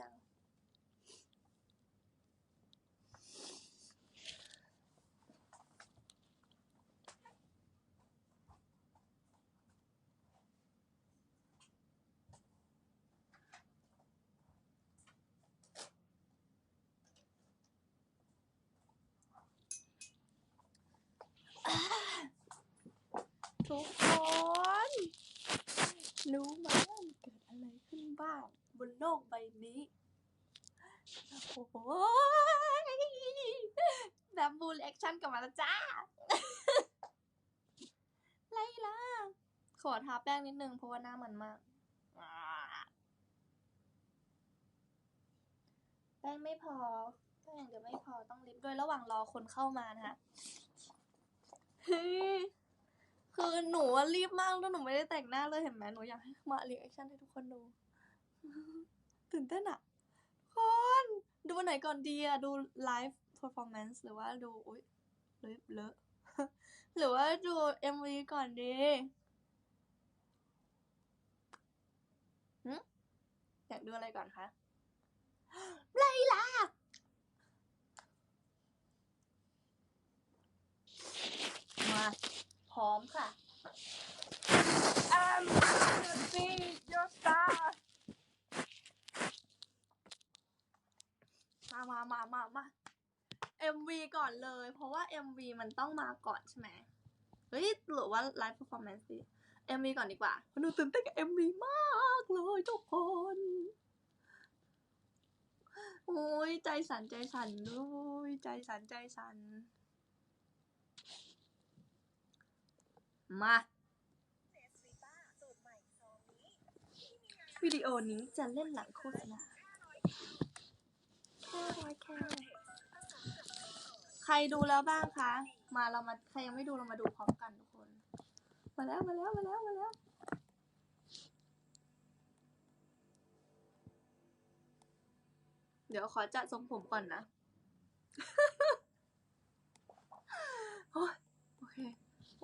จังทุกคน รู้ไหมว่ามันเกิดอะไรขึ้นบ้าง บนโลกใบนี้ โอ้โหแบบบูลแอ คชั่นกลับมาแล้วจ้าไล่ล่ะ ขอทาแป้งนิดนึงเพราะว่าหน้ามันมาก แป้งไม่พอ แป้งเดี๋ยวไม่พอต้องลิปด้วยระหว่างรอคนเข้ามานะคะคือหนูรีบมากแล้วหนูไม่ได้แต่งหน้าเลยเห็นไหมหนูอยากให้มารีแอคชั่นให้ทุกคนดู ตื่นเต้นอะทุกคน ดูวันไหนก่อนดีอะดูไลฟ์ performance หรือว่าดูอุ้ยเลอะเลอะหรือว่าดู MV ก่อนดีหึอยากดูอะไรก่อนคะไลลามา พร้อมค่ะ I'm gonna be your star มามามามามา MV ก่อนเลย เพราะว่า MV มันต้องมาก่อนใช่ไหมเฮ้ยหรือว่า Live Performance ดี MV ก่อนดีกว่าหนูตื่นเต้นกับ MV มากเลยทุกคน โอ้ยใจสั่นใจสั่นด้วยใจสั่นใจสั่นมาวิดีโอนี้จะเล่นหลังโฆษณาแค่ร้อยแค่ รดูแล้วบ้างคะ มาเรามาใครยังไม่ดูเรามาดูพร้อมกันทุกคน มาแล้วมาแล้วมาแล้วมาแล้วเดี๋ยวขอจัดทรงผมก่อนนะโอ้ยโอเค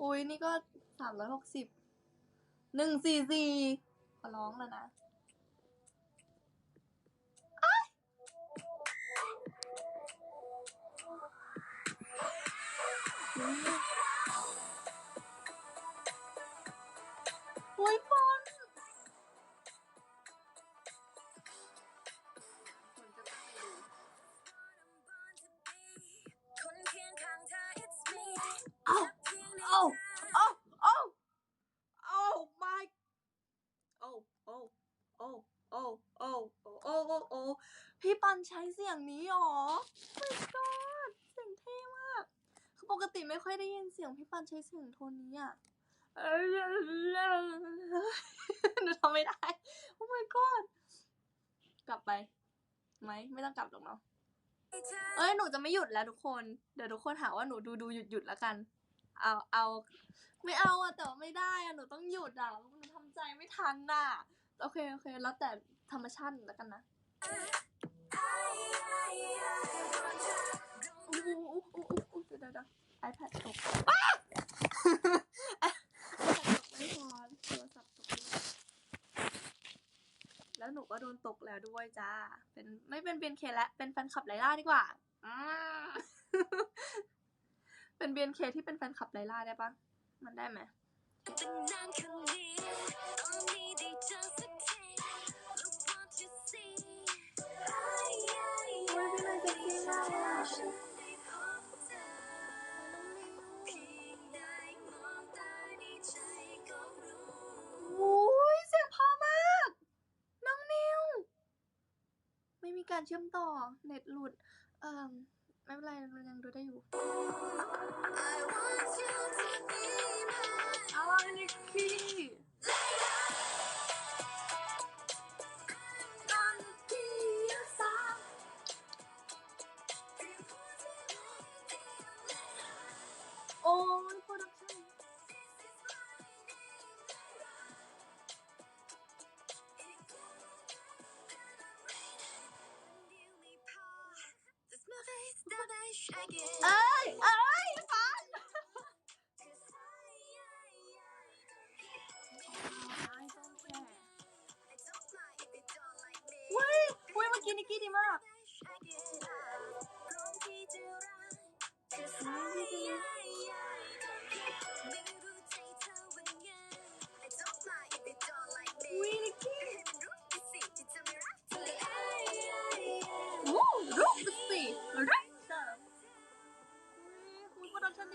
อุ้ยนี่ก็สามร้อยหกสิบ หนึ่งสี่สี่ขอร้องแล้วนะ Yeah. ยินเสียงพี่ปันใช้เสียงโทนนี้อะหนูทำไม่ได้ โอ้ my god กลับไปไหมไม่ต้องกลับหรอกเนาะเอ้ยหนูจะไม่หยุดแล้วทุกคน เดี๋ยวทุกคนหาว่าหนูดูดูหยุดหยุดแล้วกัน เอาเอา ไม่เอาอะแต่ว่าไม่ได้อะหนูต้องหยุดอะหนูทำใจไม่ทันน่ะโอเคโอเค แล้วแต่ธรรมชาติแล้วกันนะอู้อู้อู้อู้อู้เดี๋ยวเดี๋ยว iPad ตกอ้า iPad ตกไม่พอโทรศัพท์ตกด้วยแล้วหนูก็โดนตกแล้วด้วยจ้า เป็นไม่เป็นเบียนเคแล้วเป็นแฟนคลับไลล่าดีกว่าอ่าเป็นเบียนเคที่เป็นแฟนคลับไลล่าได้ปะมันได้ไหม ตั้งนานคนนี้ only ได้เจอสักที look what you see โอ้ยพี่นายเซ็กซี่มากเลยอะ การเชื่อมต่อเน็ตหลุด เอ่อไม่เป็นไรเรายังดูได้อยู่ I want you to be mine เอา Ay, it!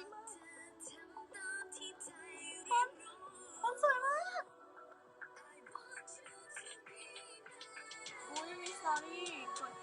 ริงมากฟอนฟอนสวยมากอุ้ยมีสตอรี่กด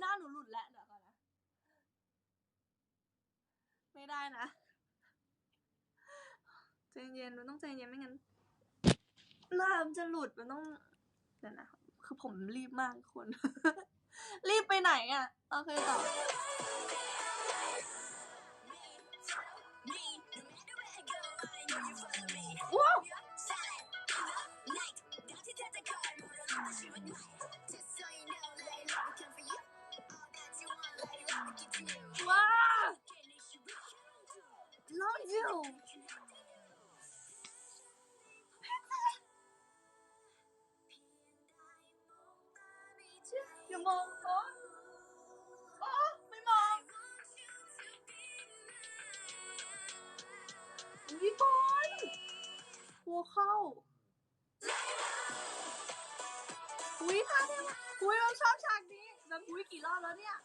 หน้าหนูหลุดแล้วเดี๋ยวก่อนนะ ไม่ได้นะใจเย็นมันต้องใจเย็นไม่งั้นหน้ามันจะหลุดมันต้องเดี๋ยวนะ คือผมรีบมากทุกคน รีบไปไหนอะ โอเคต่อ เข้าอุ้ยท่าเนี่ยอุ้ยเราชอบฉากนี้แบบอุ้ยกี่รอบแล้วเนี่ย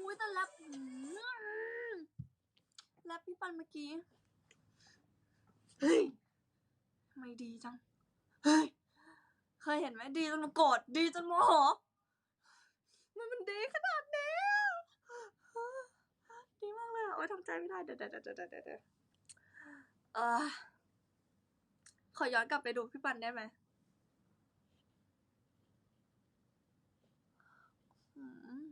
อุ้ยแต่แรปแรปพี่ปันเมื่อกี้ เฮ้ยไม่ดีจัง เฮ้ย เคยเห็นไหมดีจนโกรธดีจนโมโห มันมันดีขนาดนี้ดีมากเลยอะโอ๊ยทำใจไม่ได้ เดี๋ยวเดี๋ยวเดี๋ยวเดี๋ยวเดี๋ยวเดี๋ยวเออ ขอย้อนกลับไปดูพี่ปันได้ไหมอืม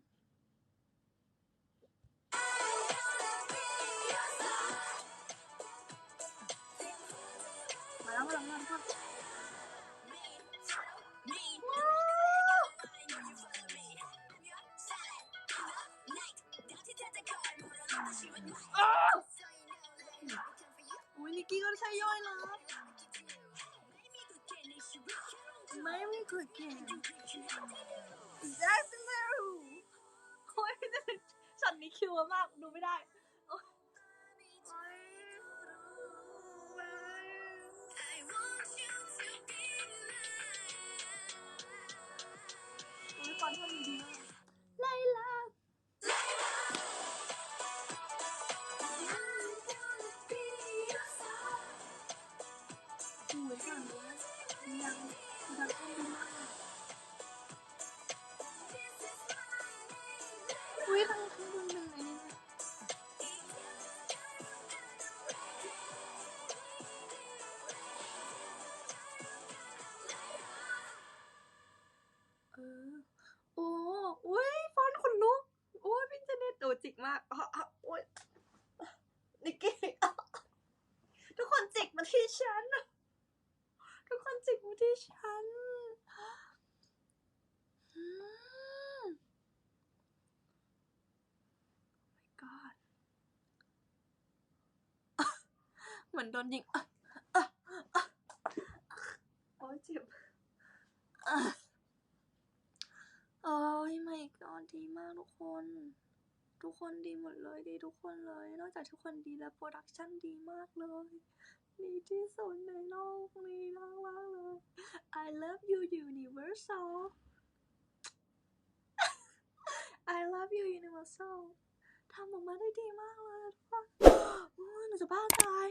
มาแล้วมาแล้วมาแล้วอ้าวอุ้ยนิกกี้ก็ใช่ย่อยแล้ว ไม่มีกดเก่ง That's no โอ้ยช็อตนี้คิวมาก ดูไม่ได้ อะอะโอ้ยนิกกี้ทุกคนจิกมาที่ฉัน ทุกคนจิกมาที่ฉันอืม my god อะเหมือนโดนยิงโอ้ยเจ็บโอ้ย my god ดีมากทุกคน ทุกคนดีหมดเลยดีทุกคนเลย นอกจากทุกคนดีแล้วโปรดักชั่นดีมากเลยดีที่สุดในโลกนี้มากมากๆเลย I love you Universal I love you Universal ทำออกมาได้ดีมากเลยทุกคนโอ้ยหนูจะบ้าตาย